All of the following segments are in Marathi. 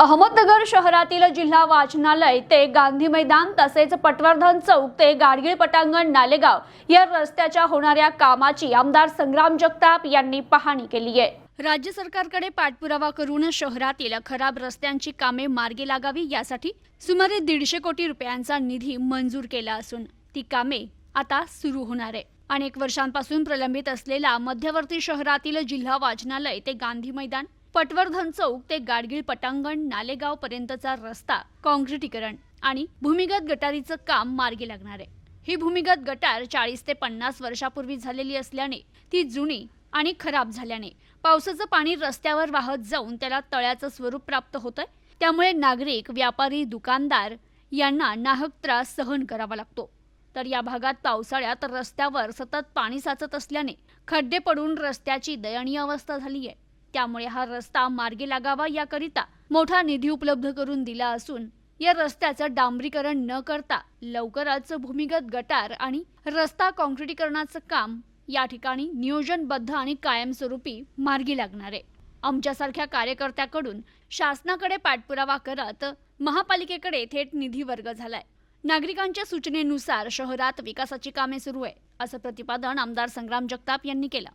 अहमदनगर शहरातील जिल्हा वाचनालय ते गांधी मैदान तसेच पटवर्धन चौक ते गाडगीळ पटांगण नालेगाव या रस्त्याच्या होणाऱ्या कामाची आमदार संग्राम जगताप यांनी पाहणी केली आहे. राज्य सरकारकडे पाठपुरावा करून शहरातील खराब रस्त्यांची कामे मार्गी लागावी यासाठी सुमारे दीडशे कोटी रुपयांचा निधी मंजूर केला असून ती कामे आता सुरू होणार आहे. अनेक वर्षांपासून प्रलंबित असलेला मध्यवर्ती शहरातील जिल्हा वाचनालय ते गांधी मैदान पटवर्धन चौक ते गाडगीळ पटांगण नालेगाव पर्यंतचा रस्ता काँक्रिटीकरण आणि भूमिगत गटारीचं काम मार्गी लागणार आहे. ही भूमिगत गटार चाळीस ते पन्नास वर्षापूर्वी झालेली असल्याने ती जुनी आणि खराब झाल्याने पावसाचं पाणी रस्त्यावर वाहत जाऊन त्याला तळ्याचं स्वरूप प्राप्त होतंय. त्यामुळे नागरिक व्यापारी दुकानदार यांना नाहक त्रास सहन करावा लागतो. तर या भागात पावसाळ्यात रस्त्यावर सतत पाणी साचत असल्याने खड्डे पडून रस्त्याची दयनीय अवस्था झाली आहे त्यामुळे हा रस्ता मार्गी लागावा याकरिता मोठा निधी उपलब्ध करून दिला असून या रस्त्याचं डांबरीकरण न करता लवकरच भूमिगत गटार आणि रस्ता काँक्रिटीकरणाचं काम या ठिकाणी नियोजनबद्ध आणि कायमस्वरूपी मार्गी लागणार आहे. आमच्यासारख्या कार्यकर्त्याकडून शासनाकडे पाठपुरावा करत महापालिकेकडे थेट निधी वर्ग झालाय. नागरिकांच्या सूचनेनुसार शहरात विकासाची कामे सुरू आहे असं प्रतिपादन आमदार संग्राम जगताप यांनी केलं.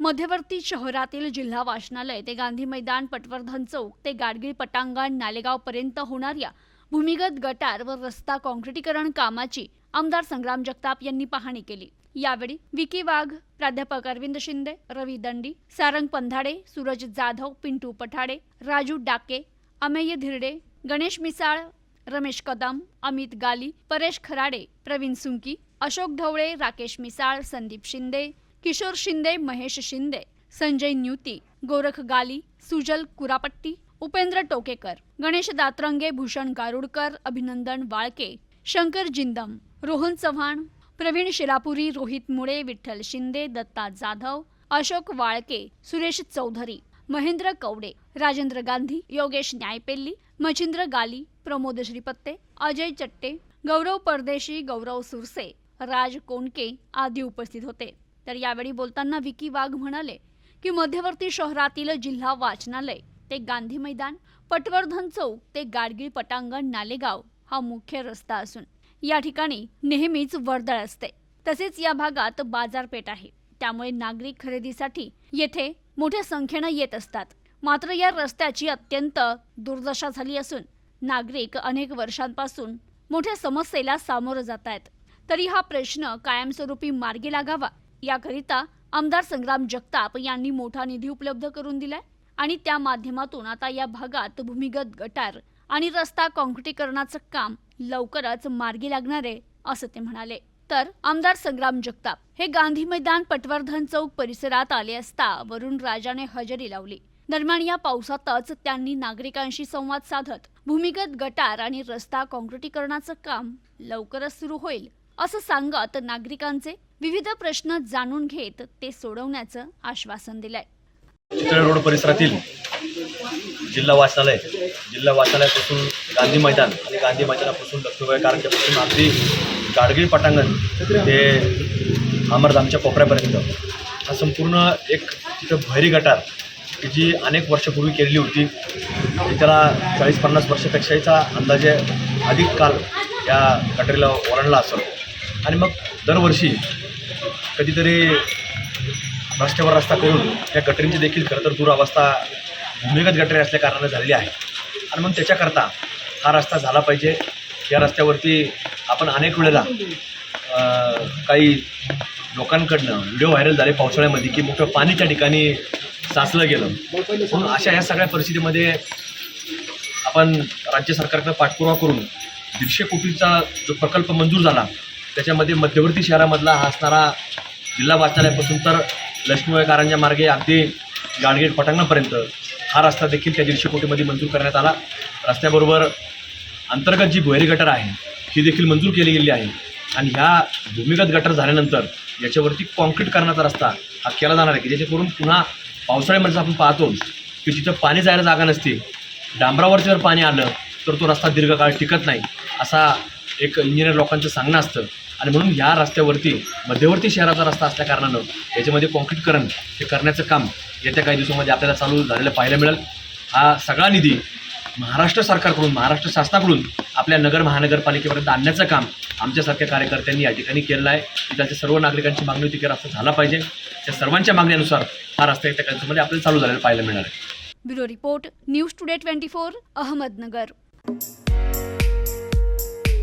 मध्यवर्ती शहरातील जिल्हा वाचनालय ते गांधी मैदान पटवर्धन चौक ते गाडगीळ पटांगण नालेगाव पर्यंत होणाऱ्या भूमिगत गटार व रस्ता काँक्रिटीकरण कामाची आमदार संग्राम जगताप यांनी पाहणी केली. यावेळी विकी वाघ प्राध्यापक अरविंद शिंदे रवी दंडी सारंग पंधाडे सूरज जाधव पिंटू पठाडे राजू डाके अमेय धिरडे गणेश मिसाळ रमेश कदम अमित गाली परेश खराडे प्रवीण सुंकी अशोक ढवळे राकेश मिसाळ संदीप शिंदे किशोर शिंदे महेश शिंदे संजय न्यूती गोरख गाली सुजल कुरापट्टी उपेंद्र टोकेकर गणेश दातरंगे भूषण गारुडकर अभिनंदन वाळके शंकर जिंदम रोहन चव्हाण प्रवीण शिरापुरी रोहित मुळे विठ्ठल शिंदे दत्ता जाधव अशोक वाळके सुरेश चौधरी महेंद्र कवडे राजेंद्र गांधी योगेश न्यायपेल्ली मच्छिंद्र गाली प्रमोद श्रीपत्ते अजय चट्टे गौरव परदेशी गौरव सुरसे राज कोणके आदी उपस्थित होते. तर यावेळी बोलताना विकी वाघ म्हणाले की मध्यवर्ती शहरातील जिल्हा वाचनालय ते गांधी मैदान पटवर्धन चौक ते गाडगीळ पटांगण नालेगाव हा मुख्य रस्ता असून या ठिकाणी नेहमीच वर्दळ असते. तसेच या भागात बाजारपेठ आहे. त्यामुळे नागरिक खरेदीसाठी येथे मोठ्या संख्येनं येत असतात. मात्र या रस्त्याची अत्यंत दुर्दशा झाली असून नागरिक अनेक वर्षांपासून मोठ्या समस्येला सामोरं जात आहेत तरी हा प्रश्न कायमस्वरूपी मार्गी लागावा याकरिता आमदार संग्राम जगताप यांनी मोठा निधी उपलब्ध करून दिलाय आणि त्या माध्यमातून आता या भागात भूमिगत गटार आणि रस्ता काँक्रीटीकरणाचं काम लवकरच मार्गी लागणार आहे असं ते म्हणाले. तर आमदार संग्राम जगताप हे गांधी मैदान पटवर्धन चौक परिसरात आले असता वरुण राजाने हजेरी लावली. दरम्यान या पावसातच त्यांनी नागरिकांशी संवाद साधत भूमिगत गटार आणि रस्ता काँक्रीटीकरणाचं काम लवकरच सुरू होईल असं सांगत नागरिकांचे विविध प्रश्न जाणून घेत ते सोडवण्याचं आश्वासन दिलंय. चितळे रोड परिसरातील जिल्हा वाचनालय जिल्हा वाचनालयापासून गांधी मैदान आणि गांधी मैदानापासून लक्ष्मीबाई कारंजापासून अगदी गाडगीळ पटांगण ते अमरधामच्या कोपऱ्यापर्यंत. हा संपूर्ण एक तिथं भैरी गटार की जी अनेक वर्षापूर्वी केलेली होती. त्याला चाळीस पन्नास वर्षापेक्षाचा अंदाजे अधिक काल या गटारीला ओलांडला असतो आणि मग दरवर्षी कधीतरी रस्त्यावर रस्ता करून या गटरींची देखील खरं तर दुरावस्था भूमिगत गटरी असल्या कारणानं झालेली आहे. आणि मग त्याच्याकरता हा रस्ता झाला पाहिजे. या रस्त्यावरती आपण अनेक वेळेला काही लोकांकडनं व्हिडिओ व्हायरल झाले पावसाळ्यामध्ये की मोठं पाणी त्या ठिकाणी साचलं गेलं. म्हणून अशा ह्या सगळ्या परिस्थितीमध्ये आपण राज्य सरकारकडे पाठपुरावा करून दीडशे कोटीचा जो प्रकल्प मंजूर झाला त्याच्यामध्ये मध्यवर्ती शहरामधला हा असणारा जिल्हा वाचनालयापासून तर लक्ष्मीबाई कारंजा मार्गे अगदी गाडगेट पटांगणापर्यंत हा रस्ता देखील त्या दीडशे कोटीमध्ये मंजूर करण्यात आला. रस्त्याबरोबर अंतर्गत जी भुहेरी गटर आहे ही देखील मंजूर केली गेली आहे. आणि ह्या भूमिगत गटर झाल्यानंतर याच्यावरती कॉन्क्रीट करण्याचा रस्ता हा केला जाणार आहे की जेणेकरून पुन्हा पावसाळ्यामध्ये आपण पाहतो की जिथं पाणी जायला जागा नसते डांबरावरती जर पाणी आलं तर तो रस्ता दीर्घकाळ टिकत नाही असा एक इंजिनियर लोकांचं सांगणं असतं. आणि म्हणून या रस्त्यावरती मध्यवर्ती शहराचा रस्ता असल्या कारणानं याच्यामध्ये कॉन्क्रीटकरण हे करण्याचं काम येत्या काही दिवसामध्ये आपल्याला चालू झालेलं पाहायला मिळेल. हा सगळा निधी महाराष्ट्र सरकारकडून महाराष्ट्र शासनाकडून आपल्या नगर महानगरपालिकेपर्यंत आणण्याचं काम आमच्यासारख्या कार्यकर्त्यांनी या ठिकाणी केलेलं आहे. त्याच्या सर्व नागरिकांची मागणी होती की रस्ता झाला पाहिजे. त्या सर्वांच्या मागण्यानुसार हा रस्ता त्या कंसमध्ये आपल्याला चालू झालेला पाहायला मिळणार आहे. Bureau report news today twenty four Ahmednagar.